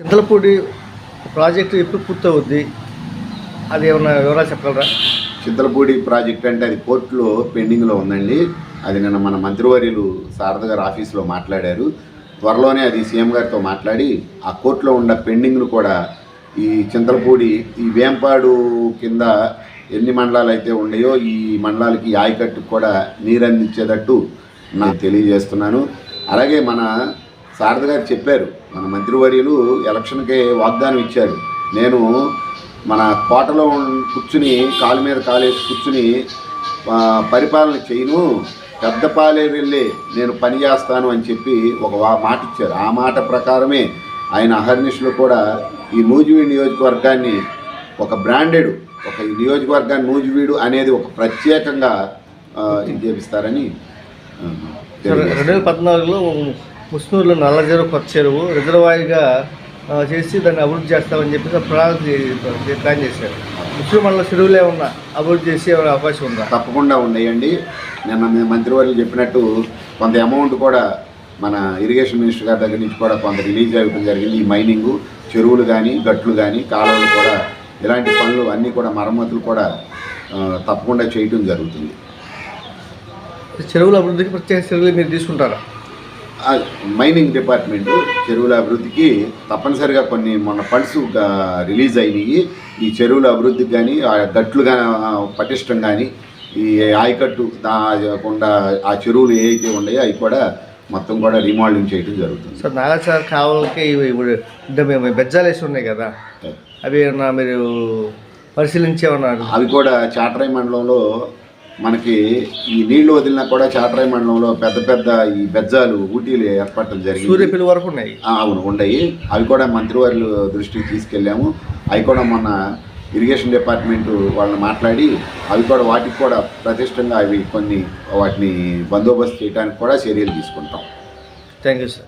Chintalapudi project ఎప్పుడు పూర్తవుద్ది? అది ఏమన్నా వివరాలు చెప్పగలరా? చింతలపూడి ప్రాజెక్ట్ అంటే అది కోర్టులో పెండింగ్లో ఉందండి. అది నిన్న మన మంత్రివర్యులు శారద గారు ఆఫీస్లో మాట్లాడారు. త్వరలోనే అది సీఎం గారితో మాట్లాడి ఆ కోర్టులో ఉన్న పెండింగ్ను కూడా ఈ చింతలపూడి ఈ వేంపాడు కింద ఎన్ని మండలాలు అయితే ఉన్నాయో ఈ మండలాలకి ఈ ఆయకట్టుకు కూడా నీరు అందించేటట్టు నాకు తెలియజేస్తున్నాను. అలాగే మన శారద గారు చెప్పారు మన మంత్రివర్యులు ఎలక్షన్కి వాగ్దానం ఇచ్చారు నేను మన కోటలో కూర్చుని కాలు మీద కాలేసి కూర్చుని పరిపాలన చేయను పెద్ద పాలేరు వెళ్ళి నేను పని చేస్తాను అని చెప్పి ఒక మాట ఇచ్చారు ఆ మాట ప్రకారమే ఆయన అహర్నిశలు కూడా ఈ నూజివీడు నియోజకవర్గాన్ని ఒక బ్రాండెడ్ ఒక ఈ నియోజకవర్గాన్ని నూజివీడు అనేది ఒక ప్రత్యేకంగా ఇది చేపిస్తారని రెండు. వేల పద్నాలుగులో ముస్నూరులో నల్ల చెరువు కొత్త చెరువు రిజర్వాయర్గా చేసి దాన్ని అభివృద్ధి చేస్తామని చెప్పేసి ప్రణాళిక ప్లాన్ చేశారు. ముస్లిం మండల చెరువులే ఉన్న అభివృద్ధి చేసే అవకాశం ఉందా? తప్పకుండా ఉన్నాయండి. నిన్న మంత్రివర్యులు చెప్పినట్టు కొంత అమౌంట్ కూడా మన ఇరిగేషన్ మినిస్టర్ గారి దగ్గర నుంచి కూడా కొంత రిలీజ్ అవ్వడం జరిగింది. ఈ మైనింగ్ చెరువులు కానీ గట్లు కానీ కాలువలు కూడా ఇలాంటి పనులు అన్నీ కూడా మరమ్మతులు కూడా తప్పకుండా చేయటం జరుగుతుంది. చెరువుల అభివృద్ధికి ప్రత్యేక చర్యలు మీరు తీసుకుంటారా? మైనింగ్ డిపార్ట్మెంట్ చెరువుల అభివృద్ధికి తప్పనిసరిగా కొన్ని మొన్న ఫండ్స్ రిలీజ్ అయినాయి. ఈ చెరువుల అభివృద్ధికి కానీ ఆ గట్లు కానీ పటిష్టం కానీ ఈ ఆయకట్టు కాకుండా ఆ చెరువులు ఏవైతే ఉన్నాయో అవి కూడా మొత్తం కూడా రీమోడలింగ్ చేయడం జరుగుతుంది. సార్ నాగాసార్ కావాలకి ఇవి ఇప్పుడు అంటే మేము బెజ్జాలు వేసి ఉన్నాయి కదా. అవి ఏమన్నా మీరు పరిశీలించేమన్నారు అవి కూడా చాటరాయి మండలంలో మనకి ఈ నీళ్ళు వదిలినా కూడా చాటరాయి మండలంలో పెద్ద పెద్ద ఈ బెజ్జాలు ఊటీలు ఏర్పడటం జరిగింది. సూర్యపిల్లి వరకు ఉన్నాయి. అవును ఉండయి అవి కూడా మంత్రివారి దృష్టికి తీసుకెళ్ళాము. అవి కూడా మొన్న ఇరిగేషన్ డిపార్ట్మెంట్ వాళ్ళని మాట్లాడి అవి కూడా వాటికి కూడా ప్రతిష్టంగా అవి కొన్ని వాటిని బందోబస్తు చేయడానికి కూడా చర్యలు తీసుకుంటాం. Thank you sir.